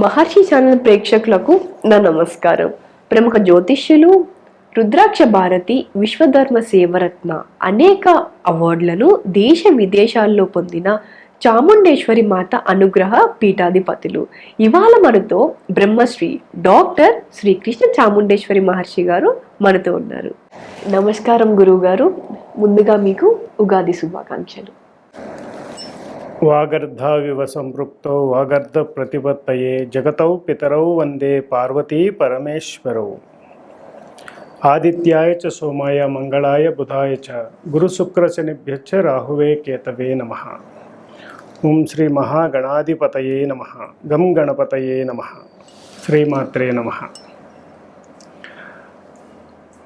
మహర్షి channel ప్రేక్షకులకు నా నమస్కారం. ప్రముఖ జ్యోతిష్యులు రుద్రాక్ష భారతి విశ్వధర్మ సేవరత్న అనేక అవార్డులను దేశ విదేశాల్లో పొందిన చాముండేశ్వరి మాత అనుగ్రహ పీఠాధిపతులు. ఇవాళ మనతో బ్రహ్మశ్రీ డాక్టర్ శ్రీకృష్ణ చాముండేశ్వరి మహర్షి గారు మనతో ఉన్నారు. నమస్కారం గురువు గారు ముందుగా మీకు ఉగాది శుభాకాంక్షలు. వాగర్ధావివ సంపృక్తౌ వాగర్ధ ప్రతిపత్తయే జగతౌ పితరౌ వందే పార్వతీ పరమేశ్వరౌ. ఆదిత్యాయ చ సోమాయ మంగళాయ బుధాయ చ గురుశుక్రశనిభ్యచ్చ రాహువే కేతవే నమ. ఓం శ్రీ మహాగణాధిపతయే నమ. గం గణపతయే నమ. శ్రీమాత్రే నమ.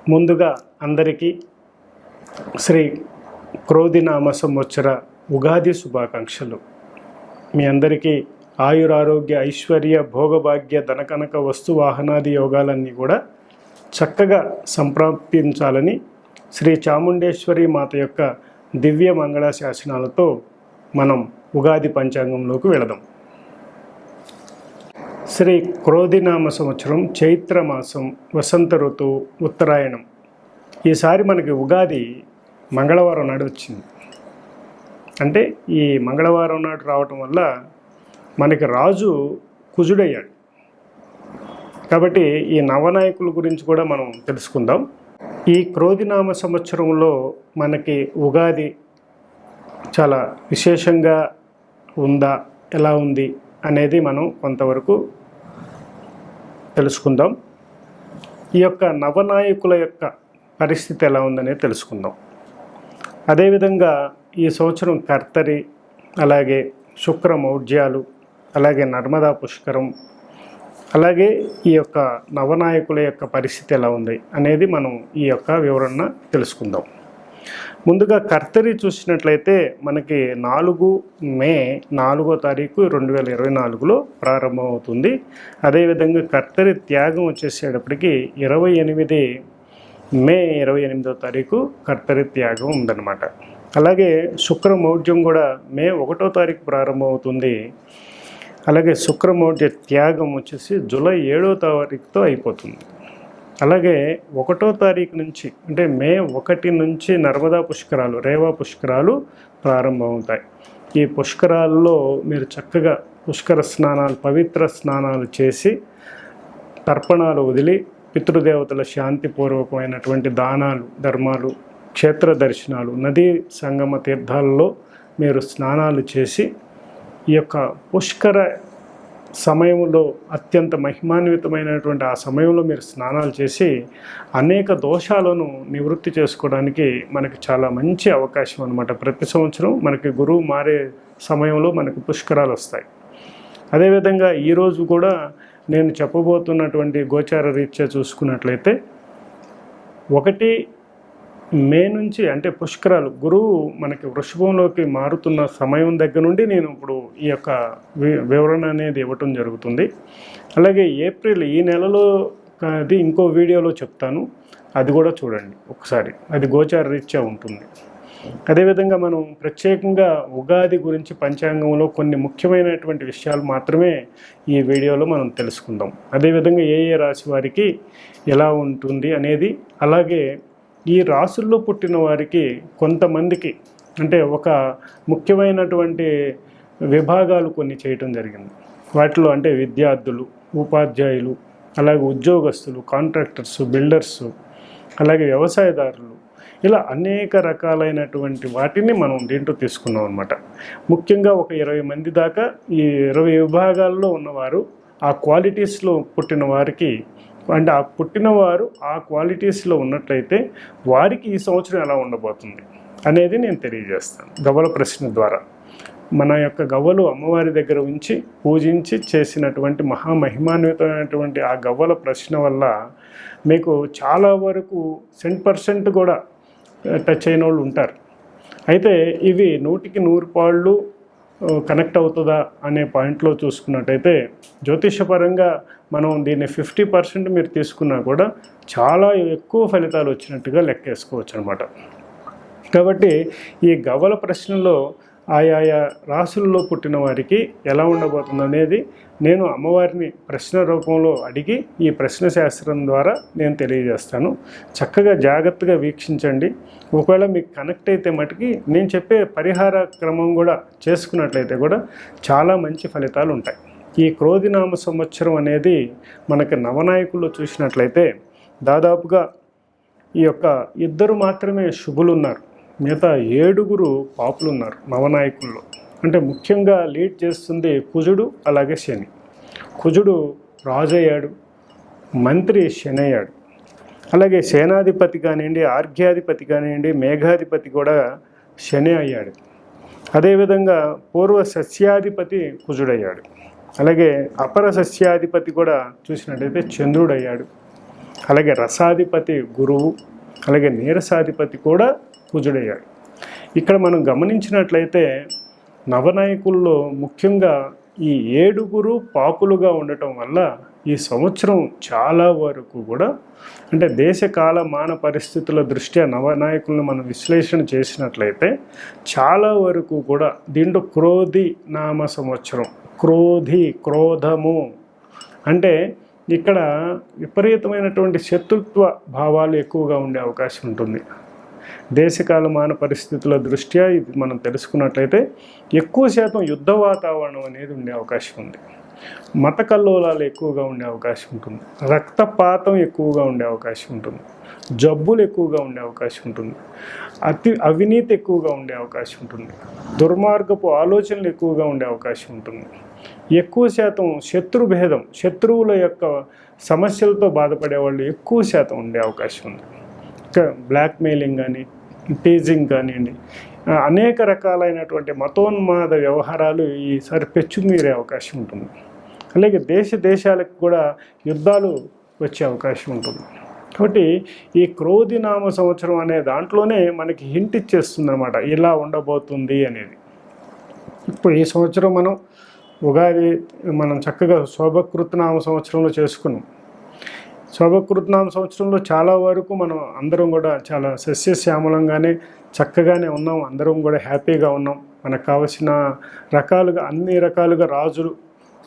ముందుగా అందరికీ శ్రీ క్రోధినామ సంవత్సర ఉగాది శుభాకాంక్షలు. మీ అందరికీ ఆయురారోగ్య ఐశ్వర్య భోగభాగ్య ధనకనక వస్తు వాహనాది యోగాలన్నీ కూడా చక్కగా సంప్రాప్తించాలని శ్రీ చాముండేశ్వరి మాత యొక్క దివ్య మంగళ శాసనాలతో మనం ఉగాది పంచాంగంలోకి వెళదాం. శ్రీ క్రోధినామ సంవత్సరం చైత్ర మాసం వసంత ఋతువు ఉత్తరాయణం. ఈసారి మనకి ఉగాది మంగళవారం నాడు వచ్చింది. అంటే ఈ మంగళవారం నాడు రావటం వల్ల మనకి రాజు కుజుడయ్యాడు. కాబట్టి ఈ నవనాయకుల గురించి కూడా మనం తెలుసుకుందాం. ఈ క్రోధినామ సంవత్సరంలో మనకి ఉగాది చాలా విశేషంగా ఉందా ఎలా ఉంది అనేది మనం కొంతవరకు తెలుసుకుందాం. ఈ యొక్క నవనాయకుల యొక్క పరిస్థితి ఎలా ఉందనేది తెలుసుకుందాం. అదేవిధంగా ఈ సంవత్సరం కర్తరి అలాగే శుక్ర మౌఢ్యాలు అలాగే నర్మదా పుష్కరం అలాగే ఈ యొక్క నవనాయకుల యొక్క పరిస్థితి ఎలా ఉంది అనేది మనం ఈ యొక్క వివరణ తెలుసుకుందాం. ముందుగా కర్తరి చూసినట్లయితే మనకి నాలుగు మే నాలుగో తారీఖు రెండు వేల ఇరవై నాలుగులో ప్రారంభమవుతుంది. అదేవిధంగా కర్తరి త్యాగం వచ్చేసేటప్పటికి ఇరవై ఎనిమిది మే ఇరవై ఎనిమిదో తారీఖు కర్తరి త్యాగం ఉందన్నమాట. అలాగే శుక్ర మౌఢ్యం కూడా మే ఒకటో తారీఖు ప్రారంభమవుతుంది. అలాగే శుక్రమౌఢ్య త్యాగం వచ్చేసి జూలై ఏడో తారీఖుతో అయిపోతుంది. అలాగే ఒకటో తారీఖు నుంచి అంటే మే ఒకటి నుంచి నర్మదా పుష్కరాలు రేవా పుష్కరాలు ప్రారంభమవుతాయి. ఈ పుష్కరాల్లో మీరు చక్కగా పుష్కర స్నానాలు పవిత్ర స్నానాలు చేసి తర్పణాలు వదిలి పితృదేవతల శాంతిపూర్వకమైనటువంటి దానాలు ధర్మాలు క్షేత్ర దర్శనాలు నదీ సంగమ తీర్థాలలో మీరు స్నానాలు చేసి ఈ యొక్క పుష్కర సమయంలో అత్యంత మహిమాన్వితమైనటువంటి ఆ సమయంలో మీరు స్నానాలు చేసి అనేక దోషాలను నివృత్తి చేసుకోవడానికి మనకి చాలా మంచి అవకాశం అనమాట ప్రతి సంవత్సరం మనకి గురువు మారే సమయంలో మనకు పుష్కరాలు వస్తాయి. అదేవిధంగా ఈరోజు కూడా నేను చెప్పబోతున్నటువంటి గోచార రీత్యా చూసుకున్నట్లయితే ఒకటి మే నుంచి అంటే పుష్కరాలు గురువు మనకి వృషభంలోకి మారుతున్న సమయం దగ్గర నుండి నేను ఇప్పుడు ఈ యొక్క వి- వివరణ అనేది ఇవ్వటం జరుగుతుంది. అలాగే ఏప్రిల్ ఈ నెలలో అది ఇంకో వీడియోలో చెప్తాను. అది కూడా చూడండి ఒకసారి. అది గోచార రీత్యా ఉంటుంది. అదేవిధంగా మనం ప్రత్యేకంగా ఉగాది గురించి పంచాంగంలో కొన్ని ముఖ్యమైనటువంటి విషయాలు మాత్రమే ఈ వీడియోలో మనం తెలుసుకుందాం. అదేవిధంగా ఏ ఏ రాశి వారికి ఎలా ఉంటుంది అనేది అలాగే ఈ రాసుల్లో పుట్టిన వారికి కొంతమందికి అంటే ఒక ముఖ్యమైనటువంటి విభాగాలు కొన్ని చేయటం జరిగింది. వాటిలో అంటే విద్యార్థులు ఉపాధ్యాయులు అలాగే ఉద్యోగస్తులు కాంట్రాక్టర్స్ బిల్డర్స్ అలాగే వ్యవసాయదారులు. ఇలా అనేక రకాలైనటువంటి వాటిని మనం దీంట్లో తీసుకున్నాం అనమాట ముఖ్యంగా ఒక ఇరవై మంది దాకా ఈ ఇరవై విభాగాల్లో ఉన్నవారు ఆ క్వాలిటీస్లో పుట్టిన వారికి అంటే ఆ పుట్టినవారు ఆ క్వాలిటీస్లో ఉన్నట్లయితే వారికి ఈ సంవత్సరం ఎలా ఉండబోతుంది అనేది నేను తెలియజేస్తాను గవ్వల ప్రశ్న ద్వారా. మన యొక్క గవ్వలు అమ్మవారి దగ్గర ఉంచి పూజించి చేసినటువంటి మహామహిమాన్వితమైనటువంటి ఆ గవ్వల ప్రశ్న వల్ల మీకు చాలా వరకు సెంట్ పర్సెంట్ కూడా టచ్ అయిన వాళ్ళు ఉంటారు. అయితే ఇవి నూటికి నూరు పాళ్ళు కనెక్ట్ అవుతుందా అనే పాయింట్లో చూసుకున్నట్టయితే జ్యోతిషపరంగా మనం దీన్ని ఫిఫ్టీ పర్సెంట్ మీరు తీసుకున్నా కూడా చాలా ఎక్కువ ఫలితాలు వచ్చినట్టుగా లెక్కేసుకోవచ్చు అనమాట కాబట్టి ఈ గవ్వల ప్రశ్నలో ఆయా రాసుల్లో పుట్టిన వారికి ఎలా ఉండబోతుంది అనేది నేను అమ్మవారిని ప్రశ్న రూపంలో అడిగి ఈ ప్రశ్న శాస్త్రం ద్వారా నేను తెలియజేస్తాను. చక్కగా జాగ్రత్తగా వీక్షించండి. ఒకవేళ మీకు కనెక్ట్ అయితే మటుకి నేను చెప్పే పరిహార క్రమం కూడా చేసుకున్నట్లయితే కూడా చాలా మంచి ఫలితాలు ఉంటాయి. ఈ క్రోధినామ సంవత్సరం అనేది మనకి నవనాయకుల్లో చూసినట్లయితే దాదాపుగా ఈ యొక్క ఇద్దరు మాత్రమే శుభులు ఉన్నారు మిగతా ఏడుగురు పాపులు ఉన్నారు నవనాయకుల్లో. అంటే ముఖ్యంగా లీడ్ చేస్తుంది కుజుడు అలాగే శని. కుజుడు రాజు అయ్యాడు మంత్రి శని అయ్యాడు అలాగే సేనాధిపతి కానివ్వండి ఆర్ఘ్యాధిపతి కానివ్వండి మేఘాధిపతి కూడా శని అయ్యాడు. అదేవిధంగా పూర్వ సస్యాధిపతి కుజుడయ్యాడు. అలాగే అపర సస్యాధిపతి కూడా చూసినట్టయితే చంద్రుడయ్యాడు. అలాగే రసాధిపతి గురువు అలాగే నీరసాధిపతి కూడా కుజుడయ్యాడు ఇక్కడ మనం గమనించినట్లయితే నవనాయకుల్లో ముఖ్యంగా ఈ ఏడుగురు పాపులుగా ఉండటం వల్ల ఈ సంవత్సరం చాలా వరకు కూడా అంటే దేశ కాల మాన పరిస్థితుల దృష్ట్యా నవనాయకులను మనం విశ్లేషణ చేసినట్లయితే చాలా వరకు కూడా దీంట్లో క్రోధి నామ సంవత్సరం క్రోధి క్రోధము అంటే ఇక్కడ విపరీతమైనటువంటి శత్రుత్వ భావాలు ఎక్కువగా ఉండే అవకాశం ఉంటుంది. దేశకాలమాన పరిస్థితుల దృష్ట్యా ఇది మనం తెలుసుకున్నట్లయితే ఎక్కువ శాతం యుద్ధ వాతావరణం అనేది ఉండే అవకాశం ఉంది. మత కల్లోలాలు ఎక్కువగా ఉండే అవకాశం ఉంటుంది. రక్తపాతం ఎక్కువగా ఉండే అవకాశం ఉంటుంది. జబ్బులు ఎక్కువగా ఉండే అవకాశం ఉంటుంది. అతి అవినీతి ఎక్కువగా ఉండే అవకాశం ఉంటుంది. దుర్మార్గపు ఆలోచనలు ఎక్కువగా ఉండే అవకాశం ఉంటుంది. ఎక్కువ శాతం శత్రుభేదం శత్రువుల యొక్క సమస్యలతో బాధపడే వాళ్ళు ఎక్కువ శాతం ఉండే అవకాశం ఉంది. బ్లాక్మెయిలింగ్ కానీ టీజింగ్ కానివ్వండి అనేక రకాలైనటువంటి మతోన్మాద వ్యవహారాలు ఈసారి పెచ్చుమీరే అవకాశం ఉంటుంది. అలాగే దేశ దేశాలకు కూడా యుద్ధాలు వచ్చే అవకాశం ఉంటుంది. కాబట్టి ఈ క్రోధినామ సంవత్సరం అనే దాంట్లోనే మనకి హింట్ ఇచ్చేస్తుంది అనమాట ఇలా ఉండబోతుంది అనేది. ఇప్పుడు ఈ సంవత్సరం మనం ఉగాది మనం చక్కగా శోభకృతనామ సంవత్సరంలో చేసుకున్నాం. శోభకృతనామ సంవత్సరంలో చాలా వరకు మనం అందరం కూడా చాలా సస్యశ్యామలంగానే చక్కగానే ఉన్నాం. అందరం కూడా హ్యాపీగా ఉన్నాం. మనకు కావలసిన రకాలుగా అన్ని రకాలుగా రాజులు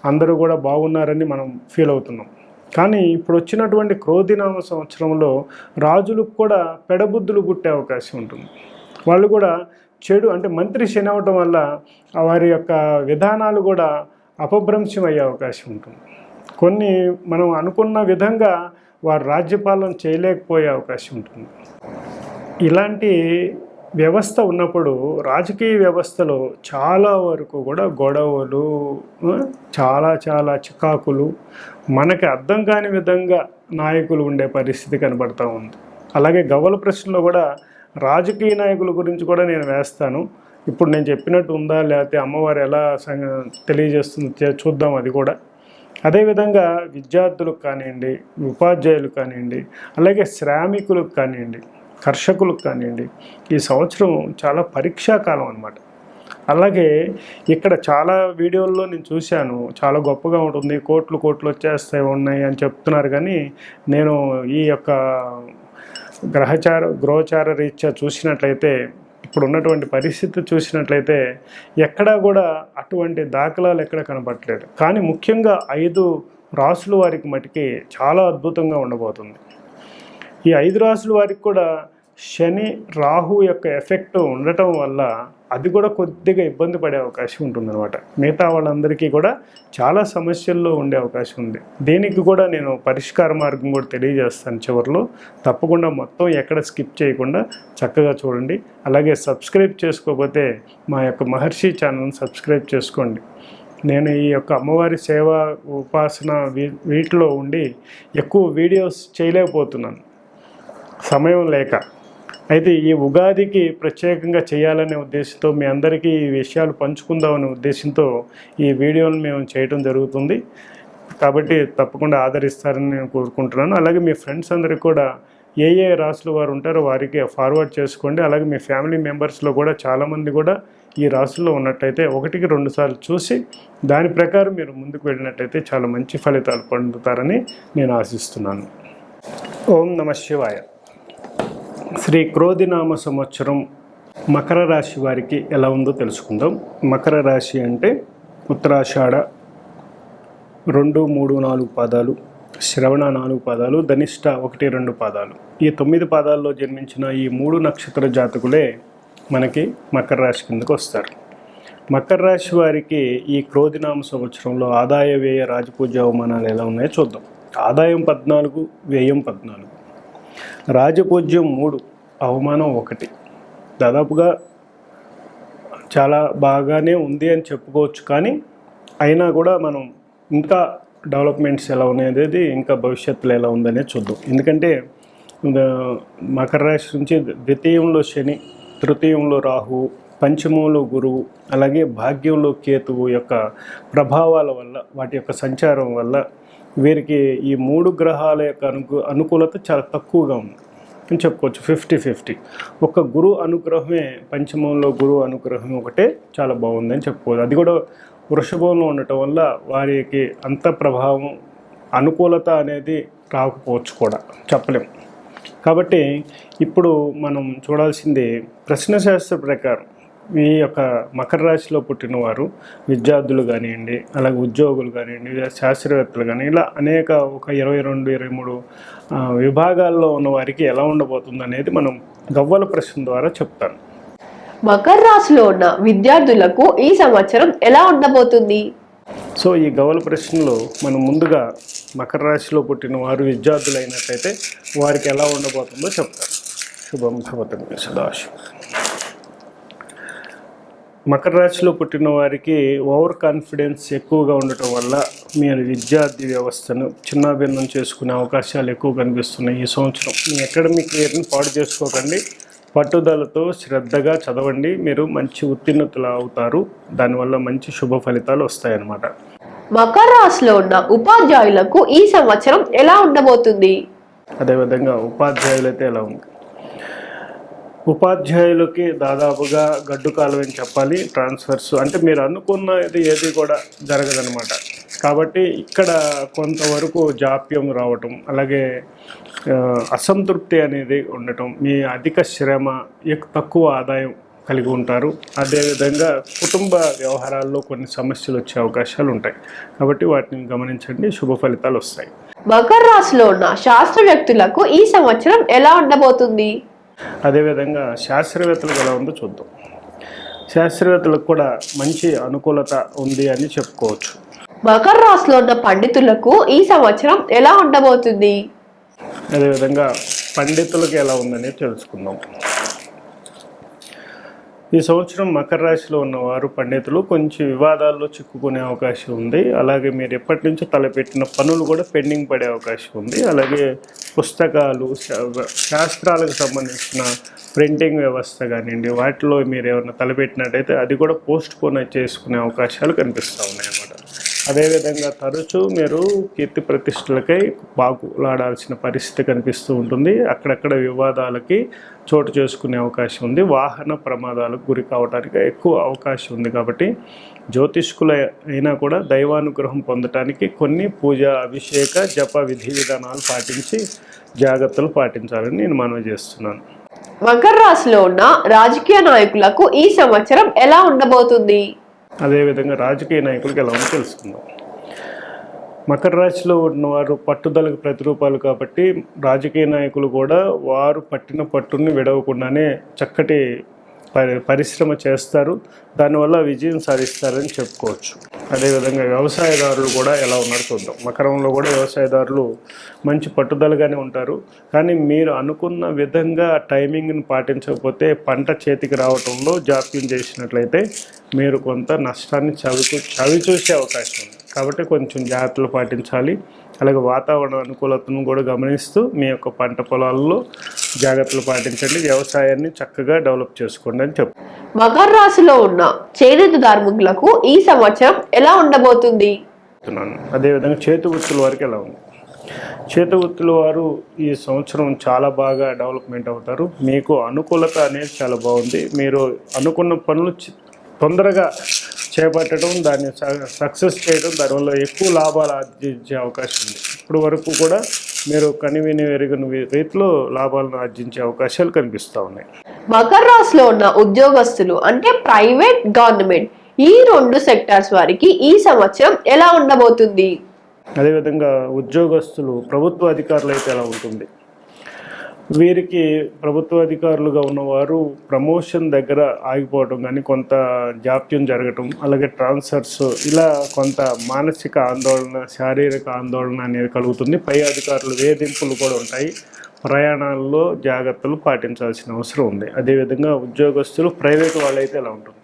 అందరూ కూడా బాగున్నారని మనం ఫీల్ అవుతున్నాం. కానీ ఇప్పుడు వచ్చినటువంటి క్రోధినామ సంవత్సరంలో రాజులకు కూడా పెడబుద్ధులు పుట్టే అవకాశం ఉంటుంది. వాళ్ళు కూడా చెడు అంటే మంత్రి శని అవటం వల్ల వారి యొక్క విధానాలు కూడా అపభ్రంశం అయ్యే అవకాశం ఉంటుంది. కొన్ని మనం అనుకున్న విధంగా వారు రాజ్యపాలన చేయలేకపోయే అవకాశం ఉంటుంది. ఇలాంటి వ్యవస్థ ఉన్నప్పుడు రాజకీయ వ్యవస్థలో చాలా వరకు కూడా గొడవలు చాలా చాలా చికాకులు మనకి అర్థం కాని విధంగా నాయకులు ఉండే పరిస్థితి కనబడతా ఉంది. అలాగే గవ్వల ప్రశ్నలో కూడా రాజకీయ నాయకుల గురించి కూడా నేను వేస్తాను. ఇప్పుడు నేను చెప్పినట్టు ఉందా లేకపోతే అమ్మవారు ఎలా సంగ- తెలియజేస్తుంది చూద్దాం అది కూడా. అదేవిధంగా విద్యార్థులకు కానివ్వండి ఉపాధ్యాయులు కానివ్వండి అలాగే శ్రామికులకు కానివ్వండి కర్షకులకు కానివ్వండి ఈ సంవత్సరం చాలా పరీక్షాకాలం అన్నమాట. అలాగే ఇక్కడ చాలా వీడియోల్లో నేను చూశాను చాలా గొప్పగా ఉంటుంది కోట్లు కోట్లు వచ్చేస్తాయి ఉన్నాయి అని చెప్తున్నారు. కానీ నేను ఈ యొక్క గ్రహచార గృహచార రీత్యా చూసినట్లయితే ఇప్పుడు ఉన్నటువంటి పరిస్థితి చూసినట్లయితే ఎక్కడా కూడా అటువంటి దాఖలాలు ఎక్కడ కనబడట్లేదు. కానీ ముఖ్యంగా ఐదు రాసులు వారికి మటుకి చాలా అద్భుతంగా ఉండబోతుంది. ఈ ఐదు రాసులు వారికి కూడా శని రాహు యొక్క ఎఫెక్ట్ ఉండటం వల్ల అది కూడా కొద్దిగా ఇబ్బంది పడే అవకాశం ఉంటుందన్నమాట. మిగతా వాళ్ళందరికీ కూడా చాలా సమస్యల్లో ఉండే అవకాశం ఉంది. దీనికి కూడా నేను పరిష్కార మార్గం కూడా తెలియజేస్తాను చివరిలో. తప్పకుండా మొత్తం ఎక్కడ స్కిప్ చేయకుండా చక్కగా చూడండి. అలాగే సబ్స్క్రైబ్ చేసుకోకపోతే మా యొక్క మహర్షి ఛానల్ని సబ్స్క్రైబ్ చేసుకోండి. నేను ఈ యొక్క అమ్మవారి సేవ ఉపాసన వీ- వీటిలో ఉండి ఎక్కువ వీడియోస్ చేయలేకపోతున్నాను. సమయం లేక. అయితే ఈ ఉగాదికి ప్రత్యేకంగా చేయాలనే ఉద్దేశంతో మీ అందరికీ ఈ విషయాలు పంచుకుందామనే ఉద్దేశంతో ఈ వీడియోను మేము చేయడం జరుగుతుంది. కాబట్టి తప్పకుండా ఆదరిస్తారని నేను కోరుకుంటున్నాను. అలాగే మీ ఫ్రెండ్స్ అందరికీ కూడా ఏ ఏ రాసులు వారు ఉంటారో వారికి ఫార్వర్డ్ చేసుకోండి. అలాగే మీ ఫ్యామిలీ మెంబర్స్లో కూడా చాలామంది కూడా ఈ రాసుల్లో ఉన్నట్టయితే ఒకటికి రెండు సార్లు చూసి దాని ప్రకారం మీరు ముందుకు వెళ్ళినట్టయితే చాలా మంచి ఫలితాలు పొందుతారని నేను ఆశిస్తున్నాను. ఓం నమ శివాయ. శ్రీ క్రోధినామ సంవత్సరం మకర రాశి వారికి ఎలా ఉందో తెలుసుకుందాం. మకర రాశి అంటే ఉత్తరాషాఢ రెండు మూడు నాలుగు పాదాలు శ్రవణ నాలుగు పాదాలు ధనిష్ట ఒకటి రెండు పాదాలు. ఈ తొమ్మిది పాదాల్లో జన్మించిన ఈ మూడు నక్షత్ర జాతకులే మనకి మకర రాశి కిందకు వస్తారు. మకర రాశి వారికి ఈ క్రోధినామ సంవత్సరంలో ఆదాయ వ్యయ రాజపూజ అవమానాలు ఎలా ఉన్నాయో చూద్దాం. ఆదాయం పద్నాలుగు వ్యయం పద్నాలుగు. రాజపూజ్యం మూడు అవమానం ఒకటి. దాదాపుగా చాలా బాగానే ఉంది అని చెప్పుకోవచ్చు కానీ అయినా కూడా మనం ఇంకా డెవలప్మెంట్స్ ఎలా ఉన్నాయనేది ఇంకా భవిష్యత్తులో ఎలా ఉందనేది చూద్దాం. ఎందుకంటే మకర రాశి నుంచి ద్వితీయంలో శని తృతీయంలో రాహు పంచమంలో గురువు అలాగే భాగ్యంలో కేతువు యొక్క ప్రభావాల వల్ల వాటి యొక్క సంచారం వల్ల వీరికి ఈ మూడు గ్రహాల యొక్క అనుకు అనుకూలత చాలా తక్కువగా ఉంది. అని చెప్పుకోవచ్చు. Fifty fifty. ఒక గురు అనుగ్రహమే పంచమంలో గురు అనుగ్రహం ఒకటే చాలా బాగుందని చెప్పుకోవచ్చు. అది కూడా వృషభంలో ఉండటం వల్ల వారికి అంత ప్రభావం అనుకూలత అనేది రాకపోవచ్చు కూడా. చెప్పలేం. కాబట్టి ఇప్పుడు మనం చూడాల్సింది ప్రశ్నశాస్త్ర ప్రకారం. ఈ యొక్క మకర రాశిలో పుట్టినవారు విద్యార్థులు కానివ్వండి అలాగే ఉద్యోగులు కానివ్వండి శాస్త్రవేత్తలు కానీ ఇలా అనేక ఒక ఇరవై రెండు ఇరవై మూడు విభాగాల్లో ఉన్న వారికి ఎలా ఉండబోతుంది అనేది మనం గవ్వల ప్రశ్న ద్వారా చెప్తాను. మకర రాశిలో ఉన్న విద్యార్థులకు ఈ సంవత్సరం ఎలా ఉండబోతుంది? సో ఈ గవ్వల ప్రశ్నలో మనం ముందుగా మకర రాశిలో పుట్టిన వారు విద్యార్థులు అయినట్లయితే వారికి ఎలా ఉండబోతుందో చెప్తాను. శుభం భవతం సదాశివ. మకర రాశిలో పుట్టిన వారికి ఓవర్ కాన్ఫిడెన్స్ ఎక్కువగా ఉండటం వల్ల మీరు విద్యార్థి వ్యవస్థను చిన్నాభిన్నం చేసుకునే అవకాశాలు ఎక్కువ కనిపిస్తున్నాయి ఈ సంవత్సరం. మీ అకాడమిక్ ఇయర్ని పాడు చేసుకోకండి. పట్టుదలతో శ్రద్ధగా చదవండి. మీరు మంచి ఉత్తీర్ణతలు అవుతారు. దానివల్ల మంచి శుభ ఫలితాలు వస్తాయన్నమాట. మకర రాశిలో ఉన్న ఉపాధ్యాయులకు ఈ సంవత్సరం ఎలా ఉండబోతుంది? అదేవిధంగా ఉపాధ్యాయులు అయితే ఎలా ఉంది ఉపాధ్యాయులకి దాదాపుగా గడ్డు కాలం అని చెప్పాలి ట్రాన్స్ఫర్స్. అంటే మీరు అనుకున్నది ఏది కూడా జరగదనమాట కాబట్టి ఇక్కడ కొంతవరకు జాప్యం రావటం అలాగే అసంతృప్తి అనేది ఉండటం మీ అధిక శ్రమ తక్కువ ఆదాయం కలిగి ఉంటారు. అదేవిధంగా కుటుంబ వ్యవహారాల్లో కొన్ని సమస్యలు వచ్చే అవకాశాలు ఉంటాయి. కాబట్టి వాటిని గమనించండి శుభ ఫలితాలు వస్తాయి. మకర రాశిలో ఉన్న శాస్త్రవేత్తలకు ఈ సంవత్సరం ఎలా ఉండబోతుంది? అదేవిధంగా శాస్త్రవేత్తలకు ఎలా ఉందో చూద్దాం. శాస్త్రవేత్తలకు కూడా మంచి అనుకూలత ఉంది అని చెప్పుకోవచ్చు. మకర రాశిలో ఉన్న పండితులకు ఈ సంవత్సరం ఎలా ఉండబోతుంది? అదేవిధంగా పండితులకు ఎలా ఉందని తెలుసుకుందాం. ఈ సంవత్సరం మకర రాశిలో ఉన్నవారు పండితులు కొంచెం వివాదాల్లో చిక్కుకునే అవకాశం ఉంది. అలాగే మీరు ఎప్పటి నుంచో తలపెట్టిన పనులు కూడా పెండింగ్ పడే అవకాశం ఉంది. అలాగే పుస్తకాలు శాస్త్రాలకు సంబంధించిన ప్రింటింగ్ వ్యవస్థ కానివ్వండి వాటిలో మీరు ఏమైనా తలపెట్టినట్టయితే అది కూడా పోస్ట్ పోన్ చేసుకునే అవకాశాలు కనిపిస్తూ ఉన్నాయి అన్నమాట అదేవిధంగా తరచూ మీరు కీర్తి ప్రతిష్టలకై బాగులాడాల్సిన పరిస్థితి కనిపిస్తూ ఉంటుంది. అక్కడక్కడ వివాదాలకి చోటు చేసుకునే అవకాశం ఉంది. వాహన ప్రమాదాలకు గురి కావడానికి ఎక్కువ అవకాశం ఉంది కాబట్టి జ్యోతిష్కుల అయినా కూడా దైవానుగ్రహం పొందటానికి కొన్ని పూజ అభిషేక జప విధి విధానాలు పాటించి జాగ్రత్తలు పాటించాలని నేను మనవి చేస్తున్నాను. మకర రాశిలో ఉన్న రాజకీయ నాయకులకు ఈ సంవత్సరం ఎలా ఉండబోతుంది? అదేవిధంగా రాజకీయ నాయకులకు ఎలా ఉందో తెలుసుకుందాం. మకర రాశిలో ఉన్నవారు పట్టుదలకు ప్రతిరూపాలు కాబట్టి రాజకీయ నాయకులు కూడా వారు పట్టిన పట్టుని విడవకుండానే చక్కటి పరి పరిశ్రమ చేస్తారు. దానివల్ల విజయం సాధిస్తారని చెప్పుకోవచ్చు. అదేవిధంగా వ్యవసాయదారులు కూడా ఎలా ఉన్నారో చూద్దాం. మకరంలో కూడా వ్యవసాయదారులు మంచి పట్టుదలగానే ఉంటారు. కానీ మీరు అనుకున్న విధంగా టైమింగ్ని పాటించకపోతే పంట చేతికి రావటంలో జాప్యం చేసినట్లయితే మీరు కొంత నష్టాన్ని చవి చవి చూసే అవకాశం ఉంది. కాబట్టి కొంచెం జాగ్రత్తలు పాటించాలి. అలాగే వాతావరణ అనుకూలతను కూడా గమనిస్తూ మీ యొక్క పంట పొలాల్లో జాగ్రత్తలు పాటించండి. వ్యవసాయాన్ని చక్కగా డెవలప్ చేసుకోండి అని చెప్తాను మకర రాశిలో ఉన్న చేనేత ధార్మికులకు ఈ సంవత్సరం ఎలా ఉండబోతుంది? అదేవిధంగా చేతి వృత్తుల వారికి ఎలా ఉంది? చేతి వృత్తుల వారు ఈ సంవత్సరం చాలా బాగా డెవలప్మెంట్ అవుతారు. మీకు అనుకూలత అనేది చాలా బాగుంది. మీరు అనుకున్న పనులు తొందరగా చేపట్టడం దాన్ని సక్సెస్ చేయడం దానివల్ల ఎక్కువ లాభాలు ఆర్జించే అవకాశం ఉంది. ఇప్పుడు వరకు కూడా మీరు కనివిని ఎరుగని రీతిలో లాభాలను ఆర్జించే అవకాశాలు కనిపిస్తూ ఉన్నాయి. మకర రాశిలో ఉన్న ఉద్యోగస్తులు అంటే ప్రైవేట్ గవర్నమెంట్ ఈ రెండు సెక్టార్స్ వారికి ఈ సంవత్సరం ఎలా ఉండబోతుంది? అదేవిధంగా ఉద్యోగస్తులు ప్రభుత్వ అధికారులు అయితే ఎలా ఉంటుంది? వీరికి ప్రభుత్వ అధికారులుగా ఉన్నవారు ప్రమోషన్ దగ్గర ఆగిపోవడం కానీ కొంత జాప్యం జరగటం అలాగే ట్రాన్స్ఫర్స్ ఇలా కొంత మానసిక ఆందోళన శారీరక ఆందోళన అనేది కలుగుతుంది. పై అధికారులు వేధింపులు కూడా ఉంటాయి. ప్రయాణాల్లో జాగ్రత్తలు పాటించాల్సిన అవసరం ఉంది. అదేవిధంగా ఉద్యోగస్తులు ప్రైవేటు వాళ్ళైతే ఎలా ఉంటుంది.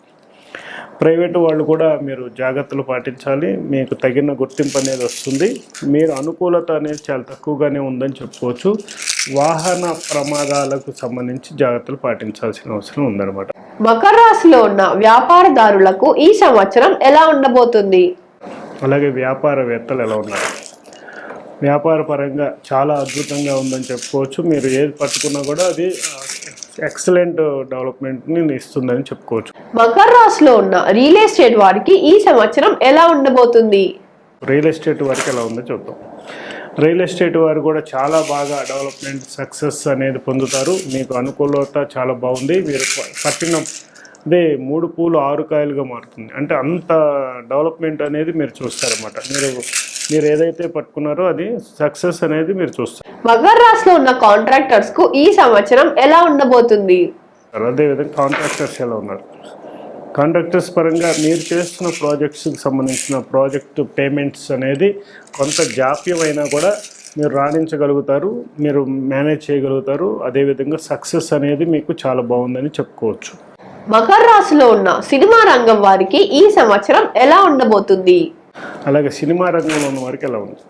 ప్రైవేటు వాళ్ళు కూడా మీరు జాగ్రత్తలు పాటించాలి. మీకు తగిన గుర్తింపు అనేది వస్తుంది. మీరు అనుకూలత అనేది చాలా తక్కువగానే ఉందని చెప్పుకోవచ్చు. వాహన ప్రమాదాలకు సంబంధించి జాగ్రత్తలు పాటించాల్సిన అవసరం ఉందన్నమాట. మకర రాశిలో ఉన్న వ్యాపారదారులకు ఈ సంవత్సరం ఎలా ఉండబోతుంది? అలాగే వ్యాపారవేత్తలు ఎలా ఉన్నారు? వ్యాపార పరంగా చాలా అద్భుతంగా ఉందని చెప్పుకోవచ్చు. మీరు ఏది పట్టుకున్నా కూడా అది ఎక్సలెంట్ డెవలప్మెంట్ని ఇస్తుందని చెప్పుకోవచ్చు. మకర రాశిలో ఉన్న రియల్ ఎస్టేట్ వారికి ఈ సంవత్సరం ఎలా ఉండబోతుంది? రియల్ ఎస్టేట్ వారికి ఎలా ఉందో చూద్దాం. రియల్ ఎస్టేట్ వారు కూడా చాలా బాగా డెవలప్మెంట్ సక్సెస్ అనేది పొందుతారు. మీకు అనుకూలత చాలా బాగుంది. మీరు పట్టిన అదే మూడు పూలు ఆరు కాయలుగా మారుతుంది. అంటే అంత డెవలప్మెంట్ అనేది మీరు చూస్తారన్నమాట. మీరు మీరు ఏదైతే పట్టుకున్నారో అది సక్సెస్ అనేది మీరు చూస్తారు. మకర రాశిలో ఉన్న కాంట్రాక్టర్స్కు ఈ సంవత్సరం ఎలా ఉండబోతుంది? అదేవిధంగా కాంట్రాక్టర్స్ ఎలా ఉన్నారు? కాంట్రాక్టర్స్ పరంగా మీరు చేస్తున్న ప్రాజెక్ట్స్కి సంబంధించిన ప్రాజెక్ట్ పేమెంట్స్ అనేది కొంత జాప్యం అయినా కూడా మీరు రాణించగలుగుతారు మీరు మేనేజ్ చేయగలుగుతారు. అదేవిధంగా సక్సెస్ అనేది మీకు చాలా బాగుందని చెప్పుకోవచ్చు. మకర రాశిలో ఉన్న సినిమా రంగం వారికి ఈ సంవత్సరం ఎలా ఉండబోతుంది? అలాగే సినిమా రంగంలో ఉన్న వారికి ఎలా ఉంది?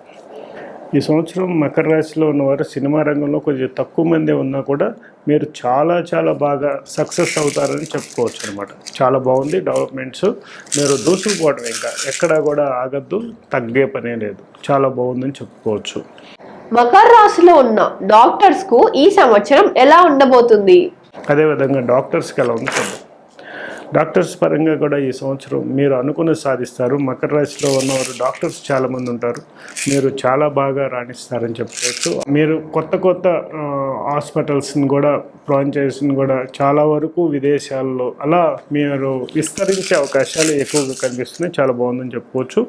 ఈ సంవత్సరం మకర రాశిలో ఉన్నవారు సినిమా రంగంలో కొంచెం తక్కువ మంది ఉన్నా కూడా మీరు చాలా చాలా బాగా సక్సెస్ అవుతారని చెప్పుకోవచ్చు అనమాట చాలా బాగుంది డెవలప్మెంట్స్. మీరు దూసుకుపోవడం ఇంకా ఎక్కడా కూడా ఆగద్దు తగ్గే పనే లేదు. చాలా బాగుందని చెప్పుకోవచ్చు. మకర రాశిలో ఉన్న డాక్టర్స్కు ఈ సంవత్సరం ఎలా ఉండబోతుంది? అదేవిధంగా డాక్టర్స్కి ఎలా ఉంది డాక్టర్స్ పరంగా కూడా ఈ సంవత్సరం మీరు అనుకున్న సాధిస్తారు. మకర రాశిలో ఉన్నవారు డాక్టర్స్ చాలామంది ఉంటారు. మీరు చాలా బాగా రాణిస్తారని చెప్పుకోవచ్చు మీరు కొత్త కొత్త హాస్పిటల్స్ని కూడా ఫ్రాంచైజీని కూడా చాలా వరకు విదేశాల్లో అలా మీరు విస్తరించే అవకాశాలు ఎక్కువగా కనిపిస్తున్నాయి. చాలా బాగుందని చెప్పుకోవచ్చు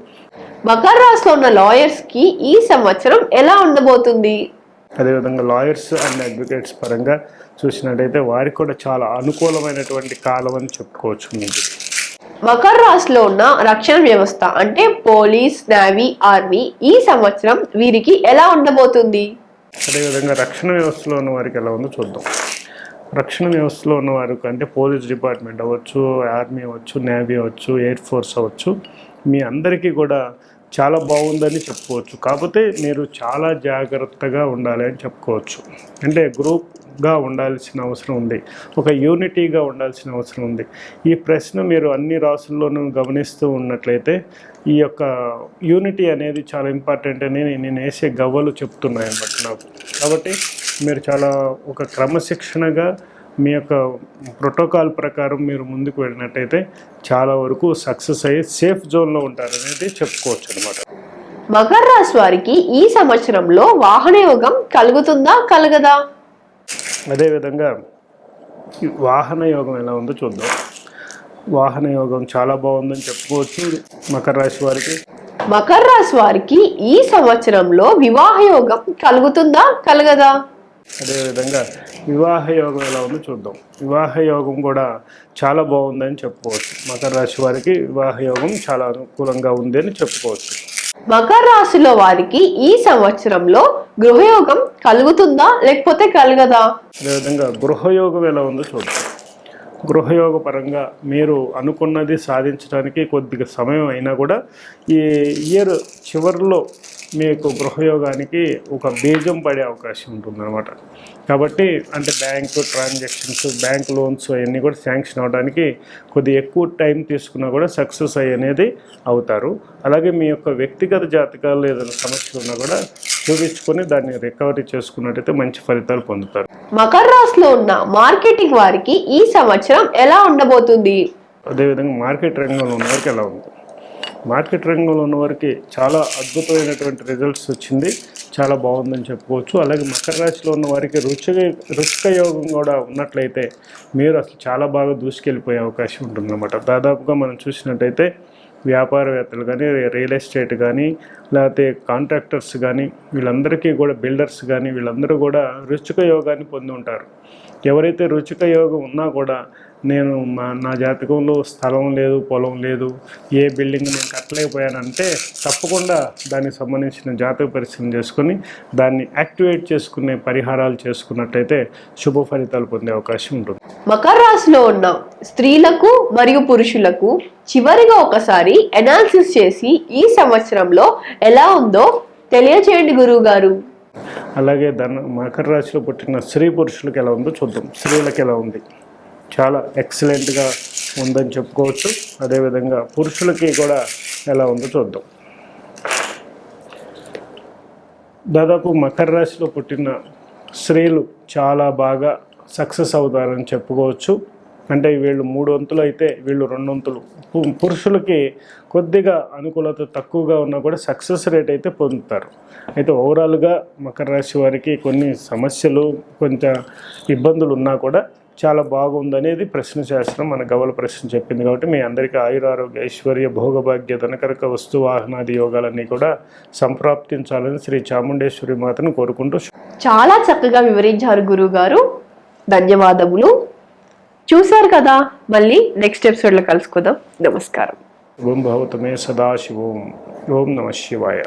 మకర రాశిలో ఉన్న లాయర్స్కి ఈ సంవత్సరం ఎలా ఉండబోతుంది? అదేవిధంగా లాయర్స్ అండ్ అడ్వకేట్స్ పరంగా చూసినట్టయితే వారికి కూడా చాలా అనుకూలమైనటువంటి కాలం అని చెప్పుకోవచ్చు మీకు మకర రాశిలో ఉన్న రక్షణ వ్యవస్థ అంటే పోలీస్ నేవీ ఆర్మీ ఈ సంవత్సరం వీరికి ఎలా ఉండబోతుంది? అదేవిధంగా రక్షణ వ్యవస్థలో ఉన్న వారికి ఎలా ఉందో చూద్దాం. రక్షణ వ్యవస్థలో ఉన్న వారికి అంటే పోలీస్ డిపార్ట్మెంట్ అవ్వచ్చు ఆర్మీ అవ్వచ్చు నేవీ అవ్వచ్చు ఎయిర్ ఫోర్స్ అవ్వచ్చు మీ అందరికీ కూడా చాలా బాగుందని చెప్పుకోవచ్చు. కాకపోతే మీరు చాలా జాగ్రత్తగా ఉండాలి అని చెప్పుకోవచ్చు. అంటే గ్రూప్గా ఉండాల్సిన అవసరం ఉంది. ఒక యూనిటీగా ఉండాల్సిన అవసరం ఉంది. ఈ ప్రశ్న మీరు అన్ని రాసుల్లోనూ గమనిస్తూ ఉన్నట్లయితే ఈ యొక్క యూనిటీ అనేది చాలా ఇంపార్టెంట్ అని నేను వేసే గవ్వలు చెప్తున్నాయి అన్నమాట నాకు. కాబట్టి మీరు చాలా ఒక క్రమశిక్షణగా మీ యొక్క ప్రోటోకాల్ ప్రకారం మీరు ముందుకు వెళ్ళినట్టయితే చాలా వరకు సక్సెస్ అయ్యి సేఫ్ జోన్లో ఉంటారనేది చెప్పుకోవచ్చు అనమాట మకర రాశి వారికి ఈ సంవత్సరంలో వాహన యోగం కలుగుతుందా కలగదా? అదేవిధంగా వాహన యోగం ఎలా ఉందో చూద్దాం. వాహన యోగం చాలా బాగుందని చెప్పుకోవచ్చు మకర రాశి వారికి. మకర రాశి వారికి ఈ సంవత్సరంలో వివాహ యోగం కలుగుతుందా కలగదా? అదేవిధంగా వివాహ యోగం ఎలా ఉందో చూద్దాం. వివాహ యోగం కూడా చాలా బాగుందని చెప్పుకోవచ్చు. మకర రాశి వారికి వివాహ యోగం చాలా అనుకూలంగా ఉంది అని చెప్పుకోవచ్చు. మకర రాశిలో వారికి ఈ సంవత్సరంలో గృహయోగం కలుగుతుందా? లేకపోతే కలగదా? అదేవిధంగా గృహయోగం ఎలా ఉందో చూద్దాం. గృహయోగ పరంగా మీరు అనుకున్నది సాధించడానికి కొద్దిగా సమయం అయినా కూడా ఈ ఇయర్ చివరిలో మీకు గృహయోగానికి ఒక బీజం పడే అవకాశం ఉంటుందన్నమాట. కాబట్టి అంటే బ్యాంకు ట్రాన్సాక్షన్స్ బ్యాంక్ లోన్స్ అవన్నీ కూడా శాంక్షన్ అవడానికి కొద్దిగా ఎక్కువ టైం తీసుకున్నా కూడా సక్సెస్ అయ్యి అనేది అవుతారు. అలాగే మీ యొక్క వ్యక్తిగత జాతకాల్లో ఏదైనా సమస్యలు ఉన్నా కూడా చూపించుకొని దాన్ని రికవరీ చేసుకున్నట్టయితే మంచి ఫలితాలు పొందుతారు. మకర రాశిలో ఉన్న మార్కెటింగ్ వారికి ఈ సంవత్సరం ఎలా ఉండబోతుంది? అదేవిధంగా మార్కెట్ రంగంలో ఉన్న వారికి ఎలా ఉంది మార్కెట్ రంగంలో ఉన్న వారికి చాలా అద్భుతమైనటువంటి రిజల్ట్స్ వచ్చింది. చాలా బాగుందని చెప్పుకోవచ్చు. అలాగే మకర రాశిలో ఉన్న వారికి రుచిక రుచిక యోగం కూడా ఉన్నట్లయితే మీరు అసలు చాలా బాగా దూసుకెళ్ళిపోయే అవకాశం ఉంటుందన్నమాట. దాదాపుగా మనం చూసినట్టయితే వ్యాపారవేత్తలు కానీ రియల్ ఎస్టేట్ కానీ లేకపోతే కాంట్రాక్టర్స్ కానీ వీళ్ళందరికీ కూడా బిల్డర్స్ కానీ వీళ్ళందరూ కూడా రుచిక యోగాన్ని పొంది ఉంటారు. ఎవరైతే రుచిక యోగం ఉన్నా కూడా నేను మా నా జాతకంలో స్థలం లేదు పొలం లేదు ఏ బిల్డింగ్ నేను కట్టలేకపోయానంటే తప్పకుండా దానికి సంబంధించిన జాతక పరిశీలన చేసుకొని దాన్ని యాక్టివేట్ చేసుకునే పరిహారాలు చేసుకున్నట్టయితే శుభ ఫలితాలు పొందే అవకాశం ఉంటుంది. మకర రాశిలో ఉన్న స్త్రీలకు మరియు పురుషులకు చివరిగా ఒకసారి ఎనాలిసిస్ చేసి ఈ సంవత్సరంలో ఎలా ఉందో తెలియచేయండి గురువు గారు అలాగే ధన మకర రాశిలో పుట్టిన స్త్రీ పురుషులకు ఎలా ఉందో చూద్దాం. స్త్రీలకు ఎలా ఉంది? చాలా ఎక్సలెంట్గా ఉందని చెప్పుకోవచ్చు. అదేవిధంగా పురుషులకి కూడా ఎలా ఉందో చూద్దాం. దాదాపు మకర రాశిలో పుట్టిన స్త్రీలు చాలా బాగా సక్సెస్ అవుతారని చెప్పుకోవచ్చు. అంటే వీళ్ళు మూడు వంతులు అయితే వీళ్ళు రెండు వంతులు. పురుషులకి కొద్దిగా అనుకూలత తక్కువగా ఉన్నా కూడా సక్సెస్ రేట్ అయితే పొందుతారు. అయితే ఓవరాల్గా మకర రాశి వారికి కొన్ని సమస్యలు కొంత ఇబ్బందులు ఉన్నా కూడా చాలా బాగుందనేది ప్రశ్న శాస్త్రం. మన గవల ప్రశ్న చెప్పింది కాబట్టి మీ అందరికీ ఆయురారోగ్య ఐశ్వర్య భోగభాగ్య ధనకరక వస్తు వాహనాది యోగాలన్నీ కూడా సంప్రాప్తించాలని శ్రీ చాముండేశ్వరి మాతను కోరుకుంటూ చాలా చక్కగా వివరించారు గురువు గారు ధన్యవాదములు. చూశారు కదా మళ్ళీ నెక్స్ట్ ఎపిసోడ్లో కలుసుకుందాం. నమస్కారం. ఓం భవతమే సదాశివోం. ఓం నమ శివాయ.